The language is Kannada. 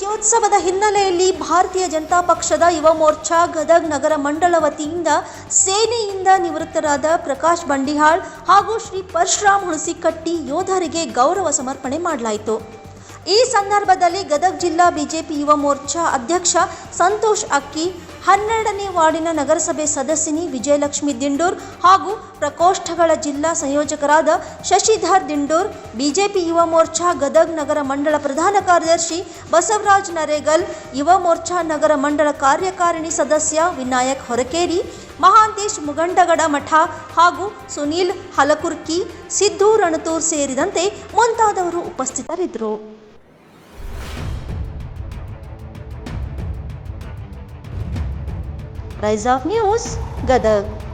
ವಿಜಯೋತ್ಸವದ ಹಿನ್ನೆಲೆಯಲ್ಲಿ ಭಾರತೀಯ ಜನತಾ ಪಕ್ಷದ ಯುವ ಮೋರ್ಚಾ ಗದಗ್ ನಗರ ಮಂಡಳ ವತಿಯಿಂದ ಸೇನೆಯಿಂದ ನಿವೃತ್ತರಾದ ಪ್ರಕಾಶ್ ಬಂಡಿಹಾಳ್ ಹಾಗೂ ಶ್ರೀ ಪರಶುರಾಮ್ ಹುಣಸಿಕಟ್ಟಿ ಯೋಧರಿಗೆ ಗೌರವ ಸಮರ್ಪಣೆ ಮಾಡಲಾಯಿತು. ಈ ಸಂದರ್ಭದಲ್ಲಿ ಗದಗ ಜಿಲ್ಲಾ ಬಿಜೆಪಿ ಯುವ ಮೋರ್ಚಾ ಅಧ್ಯಕ್ಷ ಸಂತೋಷ್ ಅಕ್ಕಿ, ಹನ್ನೆರಡನೇ ವಾರ್ಡಿನ ನಗರಸಭೆ ಸದಸ್ಯನಿ ವಿಜಯಲಕ್ಷ್ಮಿ ದಿಂಡೂರ್ ಹಾಗೂ ಪ್ರಕೋಷ್ಠಗಳ ಜಿಲ್ಲಾ ಸಂಯೋಜಕರಾದ ಶಶಿಧರ್ ದಿಂಡೂರ್, ಬಿಜೆಪಿ ಯುವ ಮೋರ್ಚಾ ಗದಗ್ ನಗರ ಮಂಡಳ ಪ್ರಧಾನ ಕಾರ್ಯದರ್ಶಿ ಬಸವರಾಜ್ ನರೇಗಲ್, ಯುವ ಮೋರ್ಚಾ ನಗರ ಮಂಡಳ ಕಾರ್ಯಕಾರಿಣಿ ಸದಸ್ಯ ವಿನಾಯಕ್ ಹೊರಕೇರಿ, ಮಹಾಂತೇಶ್ ಮುಗಂಡಗಡ ಮಠ ಹಾಗೂ ಸುನೀಲ್ ಹಲಕುರ್ಕಿ, ಸಿದ್ದು ರಣತೂರ್ ಸೇರಿದಂತೆ ಮುಂತಾದವರು ಉಪಸ್ಥಿತರಿದ್ದರು. Rise of News, Gadag.